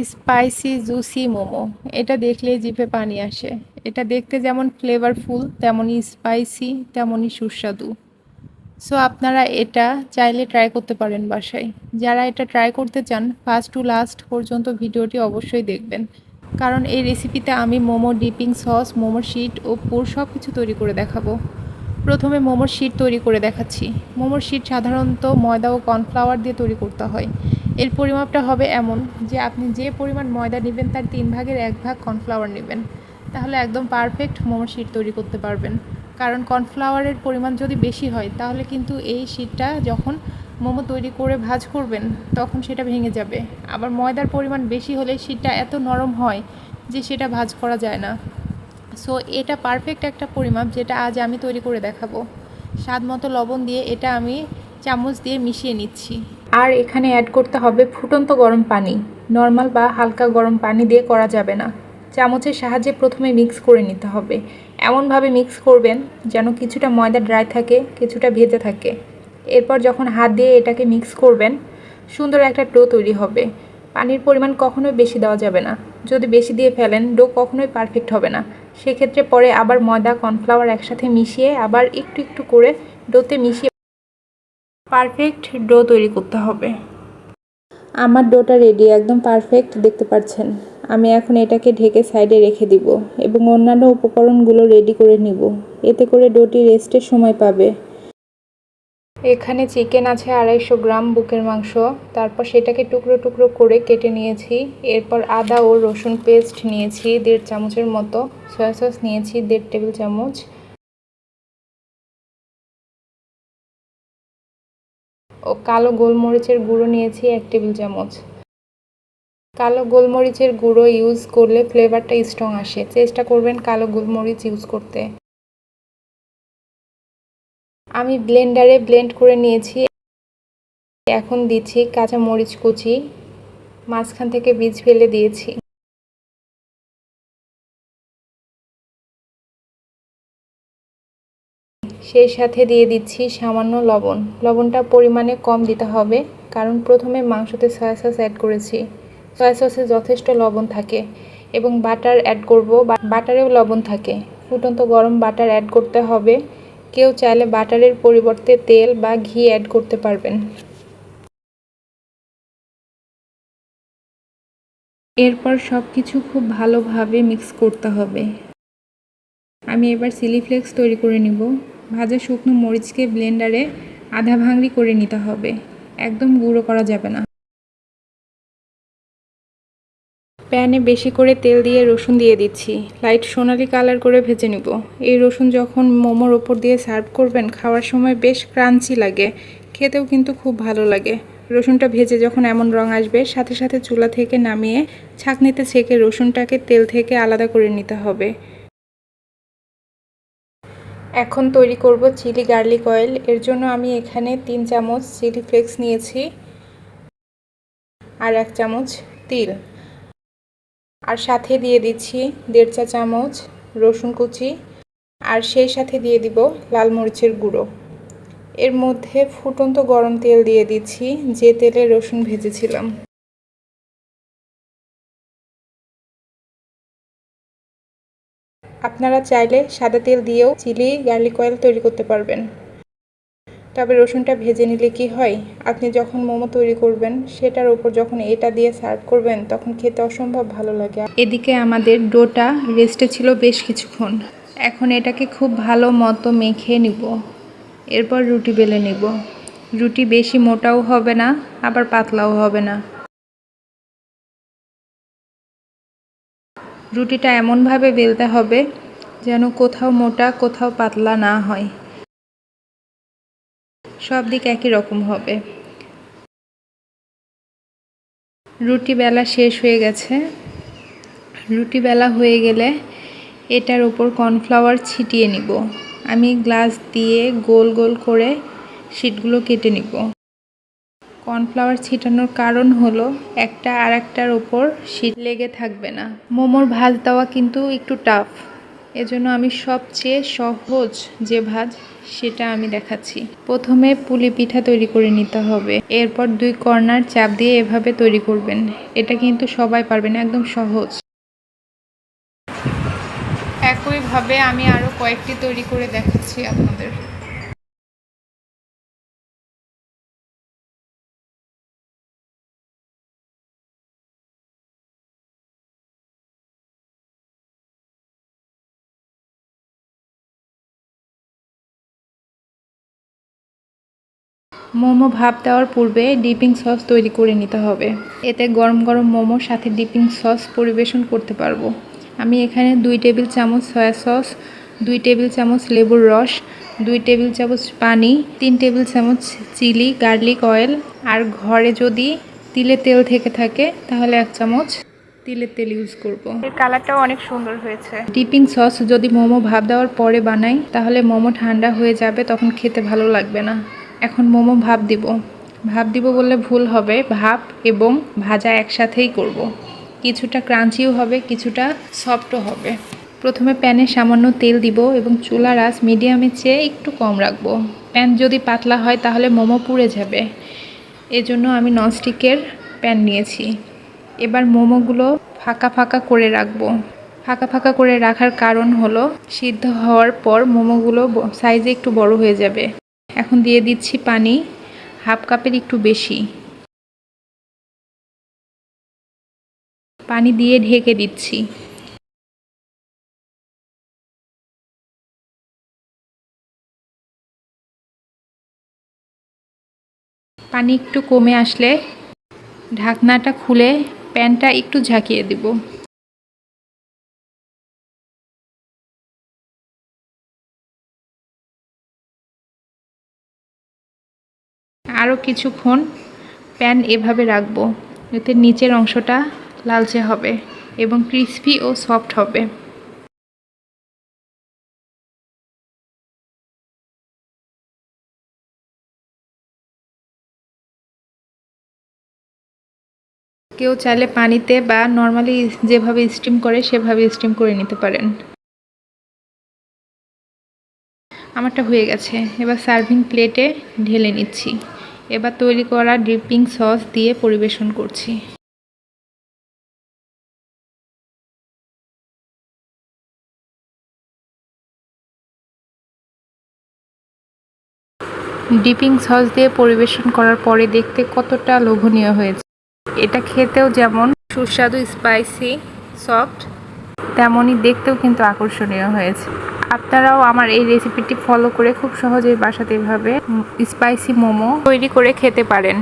Spicy, juicy, momo. এটা দেখলে জিভে পানি আসে। এটা দেখতে যেমন ফ্লেভারফুল তেমনই স্পাইসি, তেমনই সুস্বাদু। সো আপনারা এটা চাইলে ট্রাই করতে পারেন বাসায়। যারা এটা ট্রাই করতে চান ফার্স্ট টু লাস্ট পর্যন্ত ভিডিওটি অবশ্যই দেখবেন। কারণ এই রেসিপিতে আমি মোমো ডিপিং সস মোমোর শিট ও পুর সব কিছু তৈরি করে দেখাবো। প্রথমে মোমোর শিট তৈরি করে দেখাচ্ছি। মোমোর শিট সাধারণত ময়দা ও কর্নফ্লাওয়ার দিয়ে তৈরি করতে হয়। এর পরিমাপটা হবে এমন যে আপনি যে পরিমাণ ময়দা নেবেন তার তিন ভাগের এক ভাগ কর্নফ্লাওয়ার নেবেন। তাহলে একদম পারফেক্ট মোমো শিট তৈরি করতে পারবেন। কারণ কর্নফ্লাওয়ারের পরিমাণ যদি বেশি হয়, তাহলে কিন্তু এই শিটটা যখন মোমো তৈরি করে ভাজ করবেন, তখন সেটা ভেঙে যাবে। আবার ময়দার পরিমাণ বেশি হলে শিটটা এত নরম হয় যে সেটা ভাজ করা যায় না। সো, এটা পারফেক্ট একটা পরিমাপ যেটা আজ আমি তৈরি করে দেখাবো। স্বাদ মতো লবণ দিয়ে এটা আমি চামচ দিয়ে মিশিয়ে নিচ্ছি। আর এখানে অ্যাড করতে হবে ফুটন্ত গরম পানি। নর্মাল বা হালকা গরম পানি দিয়ে করা যাবে না। চামচের সাহায্যে প্রথমে মিক্স করে নিতে হবে। এমনভাবে মিক্স করবেন যেন কিছুটা ময়দা ড্রাই থাকে, কিছুটা ভেজে থাকে। এরপর যখন হাত দিয়ে এটাকে মিক্স করবেন, সুন্দর একটা ডো তৈরি হবে। পানির পরিমাণ কখনোই বেশি দেওয়া যাবে না। যদি বেশি দিয়ে ফেলেন ডো কখনোই পারফেক্ট হবে না। সেক্ষেত্রে পরে আবার ময়দা কর্নফ্লাওয়ার একসাথে মিশিয়ে আবার একটু একটু করে ডোতে মিশিয়ে পারফেক্ট ডো তৈরি করতে হবে। আমার ডোটা রেডি একদম পারফেক্ট দেখতে পাচ্ছেন। আমি এখন এটাকে ঢেকে সাইডে রেখে দিব এবং অন্যান্য উপকরণগুলো রেডি করে নিব। এতে করে ডোটি রেস্টের সময় পাবে। এখানে চিকেন আছে আড়াইশো গ্রাম বুকের মাংস। তারপর সেটাকে টুকরো টুকরো করে কেটে নিয়েছি। এরপর আদা ও রসুন পেস্ট নিয়েছি দেড় চামচের মতো। সয়া সস নিয়েছি দেড় টেবিল চামচ। কালো গোলমরিচের গুঁড়ো নিয়েছি এক টেবিল চামচ। কালো গোলমরিচের গুঁড়ো ইউজ করলে ফ্লেভারটা স্ট্রং আসে। চেষ্টা করবেন কালো গোলমরিচ ইউজ করতে। আমি ব্লেন্ডারে ব্লেন্ড করে নিয়েছি। এখন দিচ্ছি কাঁচা মরিচ কুচি। মাঝখান থেকে বীজ ফেলে দিয়েছি। সেই সাথে দিয়ে দিচ্ছি সামান্য লবণ। লবণটা পরিমাণে কম দিতে হবে, কারণ প্রথমে মাংসতে সয়া সস অ্যাড করেছি। সয়া সসে যথেষ্ট লবণ থাকে এবং বাটার অ্যাড করব। বাটারেও লবণ থাকে। ফুটন্ত গরম বাটার অ্যাড করতে হবে। কেউ চাইলে বাটারের পরিবর্তে তেল বা ঘি অ্যাড করতে পারবেন। এরপর সব কিছু খুব ভালোভাবে মিক্স করতে হবে। আমি এবার চিলি ফ্লেক্স তৈরি করে নিব। ভাজা শুকনো মরিচকে ব্লেন্ডারে আধা ভাঙড়ি করে নিতে হবে। একদম গুঁড়ো করা যাবে না। প্যানে বেশি করে তেল দিয়ে রসুন দিয়ে দিচ্ছি। লাইট সোনালি কালার করে ভেজে নিব। এই রসুন যখন মোমোর ওপর দিয়ে সার্ভ করবেন, খাওয়ার সময় বেশ ক্রাঞ্চি লাগে। খেতেও কিন্তু খুব ভালো লাগে। রসুনটা ভেজে যখন এমন রং আসবে, সাথে সাথে চুলা থেকে নামিয়ে ছাঁকনিতে ছেঁকে রসুনটাকে তেল থেকে আলাদা করে নিতে হবে। এখন তৈরি করব চিলি গার্লিক অয়েল। এর জন্য আমি এখানে তিন চামচ চিলি ফ্লেক্স নিয়েছি আর এক চামচ তিল। আর সাথে দিয়ে দিচ্ছি দেড় চা চামচ রসুন কুচি। আর সেই সাথে দিয়ে দিব লাল মরিচের গুঁড়ো। এর মধ্যে ফুটন্ত গরম তেল দিয়ে দিচ্ছি, যে তেলে রসুন ভেজেছিলাম। আপনারা চাইলে সাদা তেল দিয়েও চিলি গার্লিক অয়েল তৈরি করতে পারবেন। তবে রসুনটা ভেজে নিলে কি হয়? আপনি যখন মোমো তৈরি করবেন, সেটার উপর যখন এটা দিয়ে সার্ভ করবেন, তখন খেতে অসম্ভব ভালো লাগে। এদিকে আমাদের ডোটা রেস্টে ছিল বেশ কিছুক্ষণ। এখন এটাকে খুব ভালো মতো মেখে নিব। এরপর রুটি বেলে নিব। রুটি বেশি মোটাও হবে না, আবার পাতলাও হবে না। রুটিটা এমনভাবে বেলতে হবে যেন কোথাও মোটা, কোথাও পাতলা না হয়। সব দিক একই রকম হবে। রুটি বেলা শেষ হয়ে গেছে। রুটি বেলা হয়ে গেলে এটার উপর কর্নফ্লাওয়ার ছিটিয়ে নিব। আমি গ্লাস দিয়ে গোল গোল করে শিটগুলো কেটে নিব। কর্নফ্লাওয়ার ছিটানোর কারণ হলো একটা আর একটার ওপর শীত লেগে থাকবে না। মোমোর ভাজ দেওয়া কিন্তু একটু টাফ এজন্য আমি সবচেয়ে সহজ যে ভাজ, সেটা আমি দেখাচ্ছি। প্রথমে পুলি পিঠা তৈরি করে নিতে হবে। এরপর দুই কর্নার চাপ দিয়ে এভাবে তৈরি করবেন। এটা কিন্তু সবাই পারবেন একদম সহজ। একইভাবে আমি আরও কয়েকটি তৈরি করে দেখাচ্ছি আপনাদের। মোমো ভাপ দেওয়ার পূর্বে ডিপিং সস তৈরি করে নিতে হবে। এতে গরম গরম মোমোর সাথে ডিপিং সস পরিবেশন করতে পারব। আমি এখানে দুই টেবিল চামচ সয়া সস দুই টেবিল চামচ লেবুর রস দুই টেবিল চামচ পানি তিন টেবিল চামচ চিলি গার্লিক অয়েল। আর ঘরে যদি তিলের তেল থেকে থাকে তাহলে এক চামচ তিলের তেল ইউজ করব। এর কালারটাও অনেক সুন্দর হয়েছে। ডিপিং সস যদি মোমো ভাপ দেওয়ার পরে বানাই তাহলে মোমো ঠান্ডা হয়ে যাবে তখন খেতে ভালো লাগবে না। এখন মোমো ভাব দিব। ভাব দিব বললে ভুল হবে। ভাপ এবং ভাজা একসাথেই করব। কিছুটা ক্রাঞ্চিও হবে, কিছুটা সফটও হবে। প্রথমে প্যানে সামান্য তেল দিব এবং চুলার আঁচ মিডিয়ামের চেয়ে একটু কম রাখব। প্যান যদি পাতলা হয় তাহলে মোমো পুড়ে যাবে। এজন্য আমি ননস্টিকের প্যান নিয়েছি। এবার মোমোগুলো ফাঁকা ফাঁকা করে রাখব। ফাঁকা ফাঁকা করে রাখার কারণ হলো, সিদ্ধ হওয়ার পর মোমোগুলো সাইজে একটু বড় হয়ে যাবে। এখন দিয়ে দিচ্ছি পানি, হাফ কাপের একটু বেশি। পানি দিয়ে ঢেকে দিচ্ছি। পানি একটু কমে আসলে ঢাকনাটা খুলে প্যানটা একটু ঝাঁকিয়ে দেব। আরও কিছুক্ষণ প্যান এভাবে রাখব, এতে নিচের অংশটা লালচে হবে এবং ক্রিসপি ও সফট হবে। কেউ চাইলে পানিতে বা নর্মালি যেভাবে স্টিম করে সেভাবে স্টিম করে নিতে পারেন। আমারটা হয়ে গেছে। এবার সার্ভিং প্লেটে ঢেলে নিচ্ছি। এবার তৈরি করা ডিপিং সস দিয়ে পরিবেশন করছি। ডিপিং সস দিয়ে পরিবেশন করার পরে দেখতে কতটা লোভনীয় হয়েছে। এটা খেতেও যেমন সুস্বাদু স্পাইসি সফট তেমনই দেখতেও কিন্তু আকর্ষণীয় হয়েছে। আপনারাও আমার এই রেসিপিটি ফলো করে খুব সহজেই বাসাতে এভাবে স্পাইসি মোমো তৈরি করে খেতে পারেন।